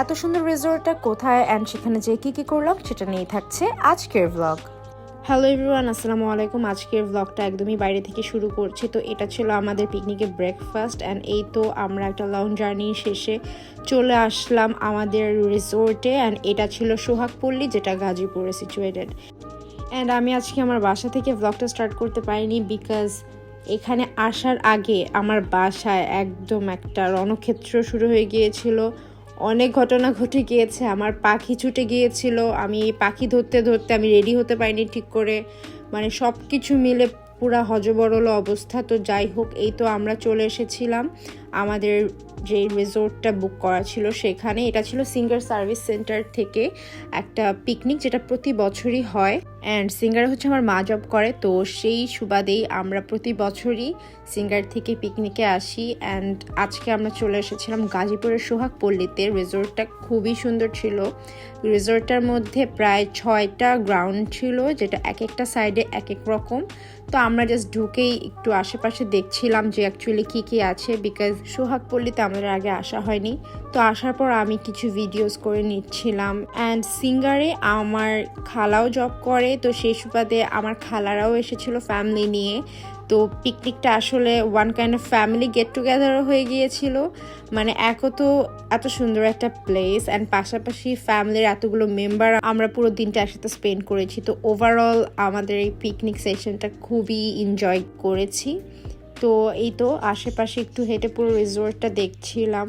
এত সুন্দর রিসোর্টটা কোথায় অ্যান্ড সেখানে যে কী কী করলাম সেটা নিয়ে থাকছে আজকের ব্লগ হ্যালো এভরিওয়ান আসসালামু আলাইকুম। আজকের ব্লগটা একদমই বাইরে থেকে শুরু করছি। তো এটা ছিল আমাদের পিকনিকের ব্রেকফাস্ট অ্যান্ড এই তো আমরা একটা লং জার্নি শেষে চলে আসলাম আমাদের রিসোর্টে অ্যান্ড এটা ছিল সোহাগপল্লী যেটা গাজীপুরে সিচুয়েটেড অ্যান্ড আমি আজকে আমার বাসা থেকে ব্লগটা স্টার্ট করতে পারিনি বিকজ এখানে আসার আগে আমার বাসায় একদম একটা রণক্ষেত্র শুরু হয়ে গিয়েছিল। অনেক ঘটনা ঘটে গিয়েছে। আমার পাখি ছুটে গিয়েছিল। আমি পাখি ধরতে ধরতে আমি রেডি হতে পারিনি ঠিক করে। মানে সব কিছু মিলে পুরা হজবরল অবস্থা। তো যাই হোক, এই তো আমরা চলে এসেছিলাম। আমাদের যে রিসোর্টটা বুক করা ছিল সেখানে, এটা ছিল সিঙ্গার সার্ভিস সেন্টার থেকে একটা পিকনিক যেটা প্রতি বছরই হয়। অ্যান্ড সিঙ্গার হচ্ছে আমার মা জব করে, তো সেই সুবাদেই আমরা প্রতি বছরই সিঙ্গার থেকে পিকনিকে আসি। অ্যান্ড আজকে আমরা চলে এসেছিলাম গাজীপুরের সোহাগ পল্লীতে রিসোর্টটা খুবই সুন্দর ছিল। রিসোর্টটার মধ্যে প্রায় ছয়টা গ্রাউন্ড ছিল, যেটা এক একটা সাইডে এক এক রকম। তো আমরা জাস্ট ঢুকেই একটু আশেপাশে দেখছিলাম যে অ্যাকচুয়ালি কী কী আছে বিকজ সোহাগ পল্লীতে আমাদের আগে আসা হয়নি। তো আসার পর আমি কিছু ভিডিওস করে নিচ্ছিলাম। অ্যান্ড সিঙ্গারে আমার খালাও জব করে, তো সেই সুবাদে আমার খালারাও এসেছিল ফ্যামিলি নিয়ে। তো পিকনিকটা আসলে one kind of family get টুগেদারও হয়ে গিয়েছিল। মানে এক তো এত সুন্দর একটা প্লেস অ্যান্ড পাশাপাশি ফ্যামিলির এতগুলো মেম্বার আমরা পুরো দিনটা একসাথে স্পেন্ড করেছি। তো ওভারঅল আমাদের এই পিকনিক সেশনটা খুবই এনজয় করেছি। তো এই তো আশেপাশে একটু হেঁটে পুরো রিসোর্টটা দেখছিলাম।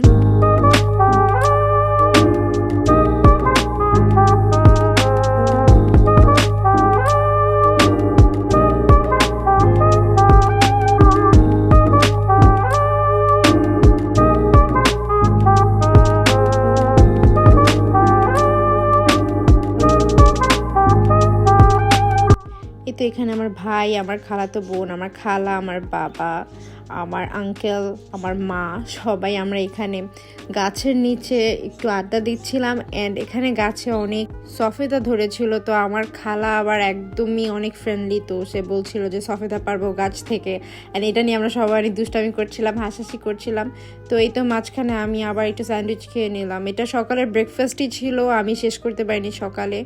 এই তো এখানে আমার ভাই, আমার খালাতো বোন, আমার খালা, আমার বাবা, আমার আঙ্কেল আমার মা, সবাই আমরা এখানে। গাছের নিচে একটু আড্ডা দিচ্ছিলাম অ্যান্ড এখানে গাছে অনেক সফেদা ধরেছিল। তো আমার খালা আবার একদমই অনেক ফ্রেন্ডলি তো সে বলছিল যে, সফেদা পারব গাছ থেকে। অ্যান্ড এটা নিয়ে আমরা সবাই দুষ্টামি করছিলাম, হাসাহাসি করছিলাম। তো এই তো মাঝখানে আমি আবার একটু স্যান্ডউইচ খেয়ে নিলাম। এটা সকালের ব্রেকফাস্টই ছিল, আমি শেষ করতে পারিনি সকালে।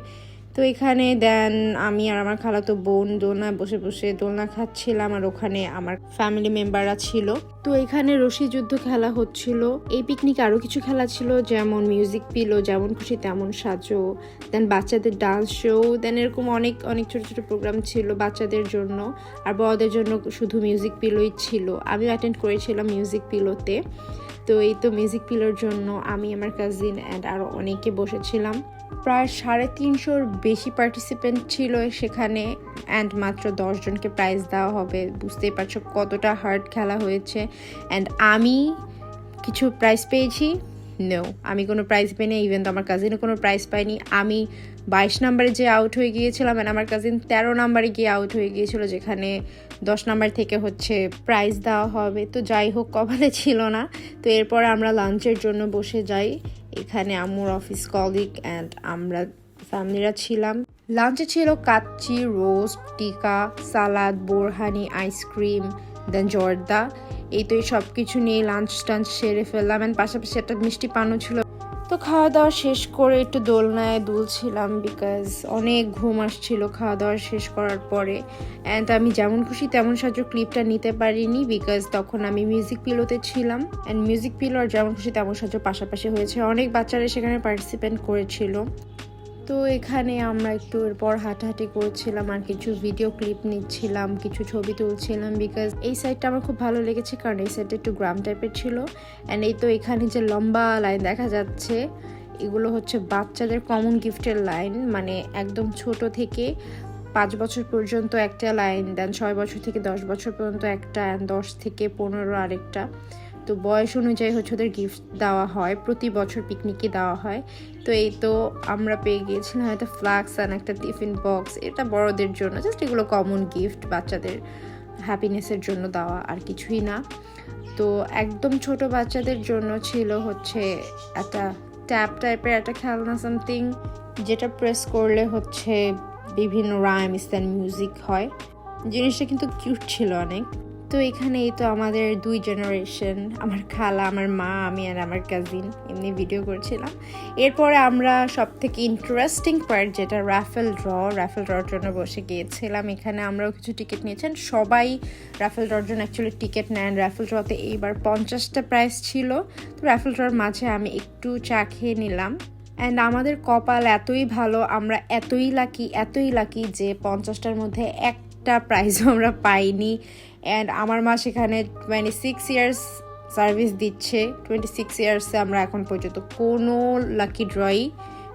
তো এখানে দেন আমি আর আমার খালাতো বোন দোলনায় বসে বসে দোলনা খাচ্ছিলাম আর ওখানে আমার ফ্যামিলি মেম্বাররা ছিল। তো এখানে রশি যুদ্ধ খেলা হচ্ছিল। এই পিকনিকে আরও কিছু খেলা ছিল, যেমন মিউজিক পিলো, যেমন খুশি তেমন সাজো দেন বাচ্চাদের ডান্স শো দেন এরকম অনেক অনেক ছোট ছোট প্রোগ্রাম ছিল বাচ্চাদের জন্য। আর বড়দের জন্য শুধু মিউজিক পিলোই ছিল। আমিও অ্যাটেন্ড করেছিলাম মিউজিক পিলোতে। তো এই তো মিউজিক পিলোর জন্য আমি, আমার কাজিন অ্যান্ড আরও অনেকে বসেছিলাম। প্রায় সাড়ে তিনশোর বেশি পার্টিসিপেন্ট ছিল সেখানে অ্যান্ড মাত্র দশজনকে প্রাইজ দেওয়া হবে। বুঝতেই পারছ কতটা হার্ড খেলা হয়েছে। অ্যান্ড আমি কিছু প্রাইজ পেয়েছি? নো আমি কোনো প্রাইজ পাইনি ইভেন তো আমার কাজিনও কোনো প্রাইজ পাইনি আমি বাইশ নাম্বারে যে আউট হয়ে গিয়েছিলাম অ্যান্ড আমার কাজিন তেরো নাম্বারে গিয়ে আউট হয়ে গিয়েছিল, যেখানে দশ নাম্বার থেকে হচ্ছে প্রাইজ দেওয়া হবে। তো যাই হোক, কপালে ছিল না। তো এরপর আমরা লাঞ্চের জন্য বসে যাই। এখানে আম্মুর অফিস কলিগ অ্যান্ড আমরা ফ্যামিলিরা ছিলাম। লাঞ্চে ছিল কাচ্চি রোস্ট টিকা সালাদ বোরহানি আইসক্রিম দেন জর্দা। এই তো এই সব কিছু নিয়ে লাঞ্চ টাঞ্চ সেরে ফেললাম অ্যান্ড পাশাপাশি একটা মিষ্টি পানও ছিল। তো খাওয়া দাওয়া শেষ করে একটু দোলনায় দুলছিলাম বিকজ অনেক ঘুম আসছিল খাওয়া দাওয়া শেষ করার পরে। অ্যান্ড আমি যেমন খুশি তেমন সাহায্য ক্লিপটা নিতে পারিনি বিকজ তখন আমি মিউজিক পিলোতে ছিলাম। অ্যান্ড মিউজিক পিলো আর যেমন খুশি তেমন সাহায্য পাশাপাশি হয়েছে। অনেক বাচ্চারা সেখানে পার্টিসিপেন্ট করেছিল। তো এখানে আমরা একটু এরপর হাঁটাহাঁটি করছিলাম, আর কিছু ভিডিও ক্লিপ নিচ্ছিলাম, কিছু ছবি তুলছিলাম বিকজ এই সাইডটা আমার খুব ভালো লেগেছে কারণ এই সাইডটা একটু গ্রাম টাইপের ছিল। অ্যান্ড এই তো এখানে যে লম্বা লাইন দেখা যাচ্ছে, এগুলো হচ্ছে বাচ্চাদের কমন গিফটের লাইন মানে একদম ছোট থেকে পাঁচ বছর পর্যন্ত একটা লাইন দেন ছয় বছর থেকে দশ বছর পর্যন্ত একটা দশ থেকে পনেরো আরেকটা। তো বয়স অনুযায়ী হচ্ছে ওদের গিফট দেওয়া হয়, প্রতি বছর পিকনিকে দেওয়া হয়। তো এই তো আমরা পেয়ে গিয়েছিলাম হয়তো ফ্লাক্স অ্যান্ড একটা টিফিন বক্স এটা বড়দের জন্য জাস্ট এগুলো কমন গিফট বাচ্চাদের হ্যাপিনেসের জন্য দেওয়া আর কিছুই না। তো একদম ছোট বাচ্চাদের জন্য ছিল হচ্ছে একটা ট্যাপ টাইপের একটা খেলনা সামথিং যেটা প্রেস করলে হচ্ছে বিভিন্ন রাইমস অ্যান্ড মিউজিক হয়। জিনিসটা কিন্তু কিউট ছিল অনেক। তো এখানেই তো আমাদের দুই জেনারেশন আমার খালা, আমার মা, আমি আর আমার কাজিন এমনি ভিডিও করছিলাম। এরপরে আমরা সব থেকে ইন্টারেস্টিং পার্ট যেটা রাফেল ড্র রাফেল ড্রর জন্য বসে গিয়েছিলাম। এখানে আমরাও কিছু টিকিট নিয়েছেন। সবাই রাফেল ড্রর জন্য অ্যাকচুয়ালি টিকিট নেন। রাফেল ড্রতে এইবার পঞ্চাশটা প্রাইস ছিল। তো রাফেল ড্রর মাঝে আমি একটু চা খেয়ে নিলাম। অ্যান্ড আমাদের কপাল এতই ভালো, আমরা এতই লাকি এতই লাকি যে পঞ্চাশটার মধ্যে একটা প্রাইজও আমরা পাইনি। অ্যান্ড আমার মা সেখানে টোয়েন্টি সিক্স ইয়ার্স সার্ভিস দিচ্ছে। টোয়েন্টি সিক্স ইয়ার্সে আমরা এখন পর্যন্ত কোনো লাকি ড্রই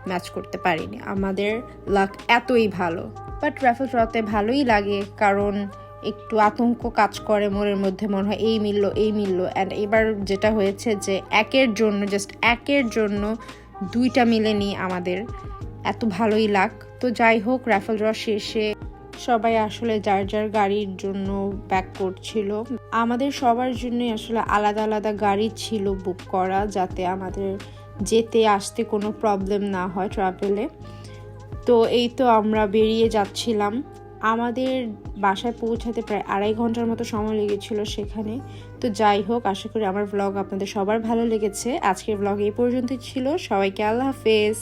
ম্যাচ করতে পারিনি। আমাদের লাক এতই ভালো। বাট র্যাফেল ড্রতে ভালোই লাগে, কারণ একটু আতঙ্ক কাজ করে মনের মধ্যে, মনে হয় এই মিললো এই মিললো। অ্যান্ড এবার যেটা হয়েছে যে একের জন্য জাস্ট একের জন্য দুইটা মিলেনি আমাদের। এত ভালোই লাগ তো যাই হোক র্যাফেল ড্র শেষে সবাই আসলে যার যার গাড়ির জন্য ব্যাক করছিল। আমাদের সবার জন্যই আসলে আলাদা আলাদা গাড়ি ছিল বুক করা যাতে আমাদের যেতে আসতে কোনো প্রবলেম না হয় ট্রাভেলে তো এই তো আমরা বেরিয়ে যাচ্ছিলাম। আমাদের বাসায় পৌঁছাতে প্রায় আড়াই ঘণ্টার মতো সময় লেগেছিল সেখানে। তো যাই হোক, আশা করি আমার ব্লগ আপনাদের সবার ভালো লেগেছে। আজকের ব্লগ এই পর্যন্তই ছিল। সবাইকে আল্লাহ হাফেজ।